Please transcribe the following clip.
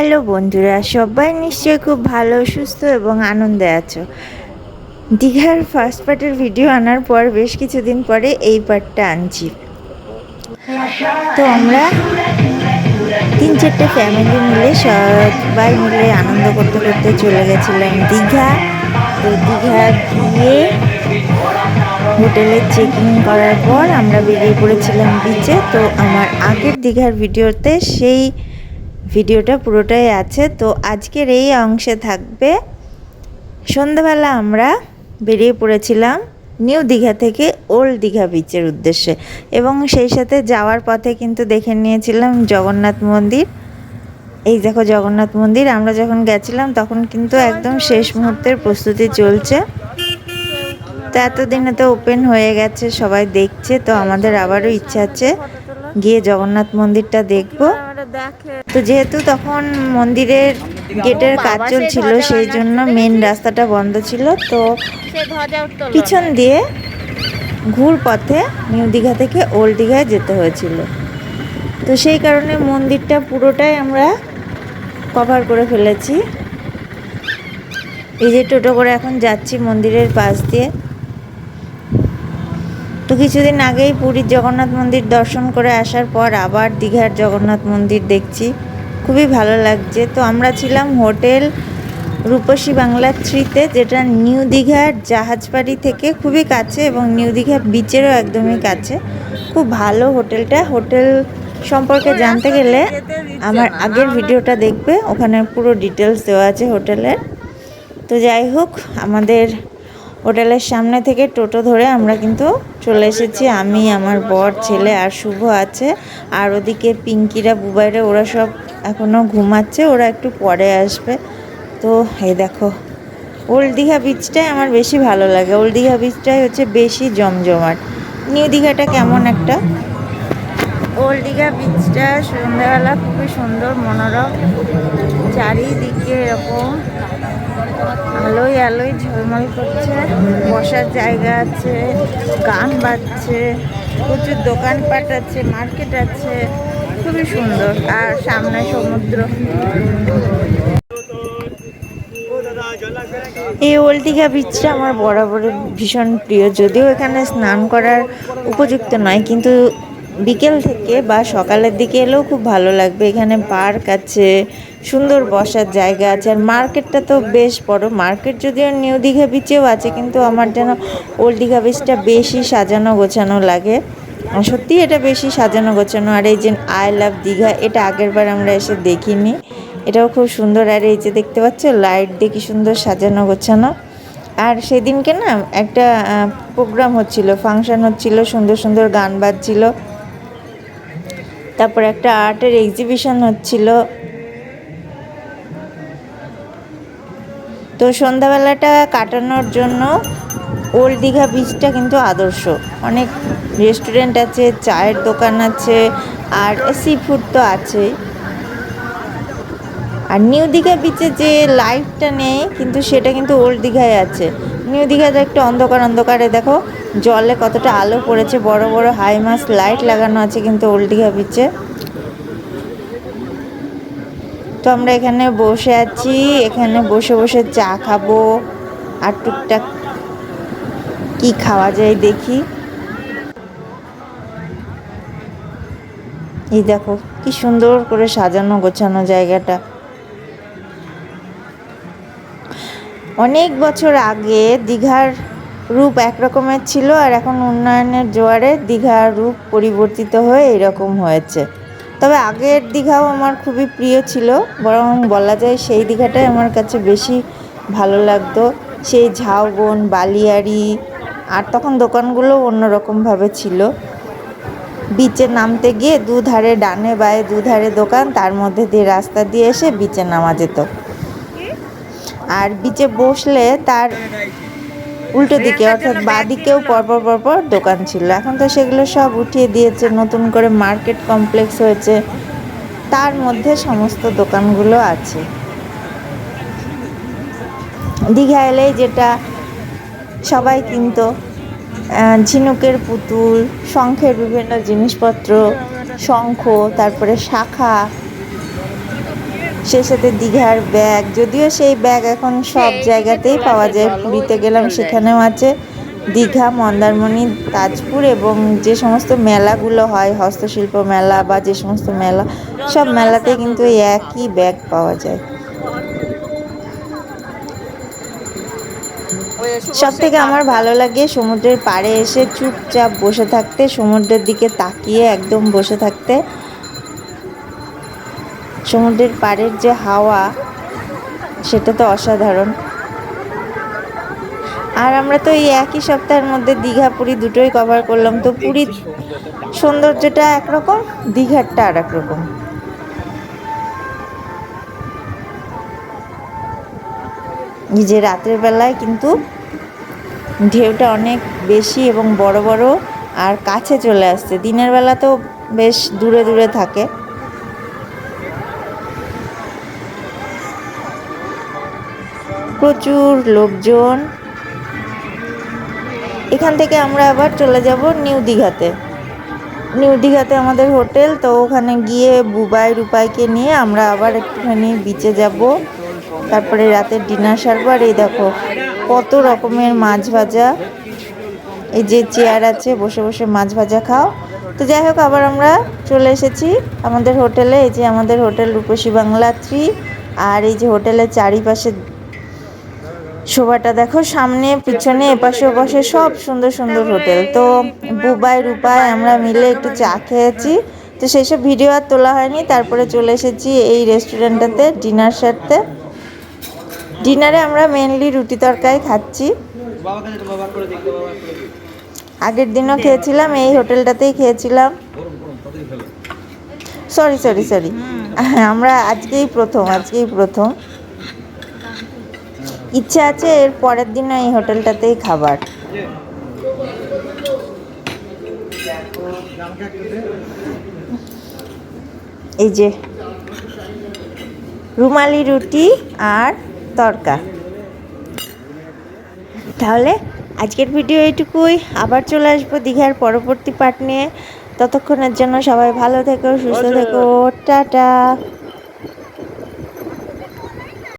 Hello বন্ধুরা, সবাই নিশ্চয়ই খুব ভালো, সুস্থ এবং আনন্দে আছো। দীঘার ফার্স্ট পার্টের ভিডিও আনার পর বেশ কিছুদিন পরে এই পার্টটা আনছি। তো আমরা তিন চারটে ফ্যামিলি মিলে সবাই মিলে আনন্দ করতে করতে চলে গেছিলাম দীঘা। তো দীঘা গিয়ে হোটেলে চেকিং করার পর আমরা বেরিয়ে পড়েছিলাম বিচে তো আমার আগের দীঘার ভিডিওতে সেই ভিডিওটা পুরোটাই আছে। তো আজকের এই অংশে থাকবে, সন্ধ্যাবেলা আমরা বেরিয়ে পড়েছিলাম নিউ দীঘা থেকে ওল্ড দীঘা বিচের উদ্দেশ্যে এবং সেই সাথে যাওয়ার পথে কিন্তু দেখে নিয়েছিলাম জগন্নাথ মন্দির। এই দেখো জগন্নাথ মন্দির, আমরা যখন গেছিলাম তখন কিন্তু একদম শেষ মুহূর্তের প্রস্তুতি চলছে। তো এতদিনে তো ওপেন হয়ে গেছে, সবাই দেখছে, তো আমাদের আবারও ইচ্ছা আছে গিয়ে জগন্নাথ মন্দিরটা দেখব। তো যেহেতু তখন মন্দিরের গেটের কাজ চলছিল সেই জন্য মেন রাস্তাটা বন্ধ ছিল। তো পিছন দিয়ে ঘুর পথে নিউ দীঘা থেকে ওল্ড দীঘায় যেতে হয়েছিল। তো সেই কারণে মন্দিরটা পুরোটাই আমরা কভার করে ফেলেছি। এই যে টোটো করে এখন যাচ্ছি মন্দিরের পাশ দিয়ে। তো কিছুদিন আগেই পুরীর জগন্নাথ মন্দির দর্শন করে আসার পর আবার দীঘার জগন্নাথ মন্দির দেখছি। খুবই ভালো লাগছে। তো আমরা ছিলাম হোটেল রূপসী বাংলা থ্রিতে, যেটা নিউ দীঘার জাহাজবাড়ি থেকে খুবই কাছে এবং নিউ দীঘা বিচেরও একদমই কাছে। খুব ভালো হোটেলটা। হোটেল সম্পর্কে জানতে গেলে আমার আগের ভিডিওটা দেখবে, ওখানে পুরো ডিটেলস দেওয়া আছে হোটেলের। তো যাই হোক, আমাদের হোটেলের সামনে থেকে টোটো ধরে আমরা কিন্তু চলে এসেছি। আমি, আমার বর, ছেলে আর শুভ আছে। আর ওদিকে পিঙ্কিরা, বুবাইরা, ওরা সব এখনও ঘুমাচ্ছে, ওরা একটু পরে আসবে। তো এই দেখো ওল্ড দীঘা বিচটাই আমার বেশি ভালো লাগে। ওল্ড দীঘা বিচটাই হচ্ছে বেশি জমজমাট। নিউ দীঘাটা কেমন একটা? ওল্ড দীঘা বিচটা সন্ধ্যাবেলা খুবই সুন্দর, মনোরম। চারিদিকে এরকম আলোয় আলোয় ঝলমল করছে। বসার জায়গা আছে, গান বাজছে, প্রচুর দোকানপাট আছে, মার্কেট আছে। খুবই সুন্দর। আর সামনে সমুদ্র। এই ওল্ড দীঘা বিচটা আমার বরাবর ভীষণ প্রিয়। যদিও এখানে স্নান করার উপযুক্ত নয়, কিন্তু বিকেল থেকে বা সকালের দিকে এলেও খুব ভালো লাগবে। এখানে পার্ক আছে, সুন্দর বসার জায়গা আছে, আর মার্কেটটা তো বেশ বড়। মার্কেট যদিও নিউ দীঘা বিচেও আছে, কিন্তু আমার যেন ওল্ড দীঘা বিচটা বেশি সাজানো গোছানো লাগে। সত্যি এটা বেশি সাজানো গোছানো। আর এই যে আই লাভ দীঘা, এটা আগের বার আমরা এসে দেখিনি। এটাও খুব সুন্দর। আর এই যে দেখতে পাচ্ছ লাইট দিয়ে কি সুন্দর সাজানো গোছানো। আর সেদিনকে না একটা প্রোগ্রাম হচ্ছিল ফাংশন হচ্ছিল, সুন্দর সুন্দর গান বাজছিল। তারপর একটা আর্টের এক্সিবিশন হচ্ছিল। তো সন্ধ্যাবেলাটা কাটানোর জন্য ওল্ড দীঘা বিচটা কিন্তু আদর্শ। অনেক রেস্টুরেন্ট আছে, চায়ের দোকান আছে, আর সি ফুড তো আছেই। আর নিউ দীঘা বিচে যে লাইটটা নেই কিন্তু সেটা কিন্তু ওল্ড দীঘায় আছে। নিউ দীঘাতে একটু অন্ধকার অন্ধকারে দেখো, জলে কতটা আলো পড়েছে, বড় বড় হাই মাস লাইট লাগানো আছে কিন্তু ওল্ড দীঘা বিচে তো আমরা এখানে বসে আছি, এখানে বসে বসে চা খাব, আর টুকটাক কি খাওয়া যায় দেখি। এই দেখো, কি সুন্দর করে সাজানো গোছানো জায়গাটা। অনেক বছর আগে দীঘার রূপ একরকমের ছিল আর এখন উন্নয়নের জোয়ারে দীঘার রূপ পরিবর্তিত হয়ে এরকম হয়েছে। তবে আগের দীঘাও আমার খুবই প্রিয় ছিল, বরং বলা যায় সেই দীঘাটাই আমার কাছে বেশি ভালো লাগতো। সেই ঝাউবন, বালিয়াড়ি আর তখন দোকানগুলো অন্যরকমভাবে ছিল। বিচে নামতে গিয়ে দুধারে ডানে বায়ে দুধারে দোকান, তার মধ্যে দিয়ে রাস্তা দিয়ে এসে বিচে নামা যেত। আর বিচে বসলে তার উল্টো দিকে, অর্থাৎ বাঁ দিকেও পরপর পরপর দোকান ছিল। এখন তো সেগুলো সব উঠিয়ে দিয়েছে, নতুন করে মার্কেট কমপ্লেক্স হয়েছে, তার মধ্যে সমস্ত দোকানগুলো আছে। দীঘা এলেই যেটা সবাই কিনতো ঝিনুকের পুতুল শঙ্খের বিভিন্ন জিনিসপত্র শঙ্খ তারপরে শাখা সেই সাথে দীঘার ব্যাগ যদিও সেই ব্যাগ এখন সব জায়গাতেই পাওয়া যায় পুরীতে গেলাম সেখানেও আছে দীঘা মন্দারমণি তাজপুর এবং যে সমস্ত মেলাগুলো হয় হস্তশিল্প মেলা বা যে সমস্ত মেলা সব মেলাতে কিন্তু এই একই ব্যাগ পাওয়া যায়। সব থেকে। আমার ভালো লাগে সমুদ্রের পাড়ে এসে চুপচাপ বসে থাকতে সমুদ্রের দিকে তাকিয়ে একদম বসে থাকতে। সমুদ্রের পাড়ের যে হাওয়া সেটা তো অসাধারণ। আর আমরা তো এই একই সপ্তাহের মধ্যে দীঘা পুরী দুটোই কভার করলাম। তো পুরীর সৌন্দর্যটা। একরকম দীঘারটা আর এক রকম এই যে রাতের বেলায় কিন্তু ঢেউটা অনেক বেশি এবং বড় বড় আর কাছে চলে আসছে। দিনের বেলা তো বেশ দূরে দূরে থাকে। প্রচুর লোকজন। এখান থেকে আমরা আবার চলে যাব নিউ দীঘাতে। নিউ দীঘাতে আমাদের হোটেল, তো ওখানে গিয়ে বুবাই রূপাইকে নিয়ে আমরা আবার একটুখানি বিচে যাব। তারপরে রাতের ডিনার সারবো। আর এই দেখো কত রকমের মাছ ভাজা। এই যে চেয়ার আছে, বসে বসে মাছ ভাজা খাও। তো যাই হোক, আবার আমরা চলে এসেছি আমাদের হোটেলে। এই যে আমাদের হোটেল রূপসী বাংলা থ্রি আর এই যে হোটেলের চারিপাশে শোভাটা দেখো, সামনে, পিছনে, এপাশে, ওপাশে সব সুন্দর সুন্দর হোটেল। তো বুবাই রূপায় আমরা মিলে একটু চা খেয়েছি। তো সেই সব ভিডিও আর তোলা হয়নি। তারপরে চলে এসেছি এই রেস্টুরেন্টটাতে ডিনার সারতে ডিনারে আমরা মেনলি রুটি তরকারি খাচ্ছি। আগের দিনও খেয়েছিলাম, এই হোটেলটাতেই খেয়েছিলাম। সরি সরি সরি আমরা আজকেই প্রথম আজকেই প্রথম। ইচ্ছা আছে এর পরের দিনও এই হোটেলটাতেই খাবার। এই যে রুমালি রুটি আর তরকা তাহলে আজকের ভিডিও এটুকুই আবার চলে আসব দীঘার পরবর্তী পার্ট নিয়ে। ততক্ষণের জন্য সবাই ভালো থেকো সুস্থ থেকো। টাটা।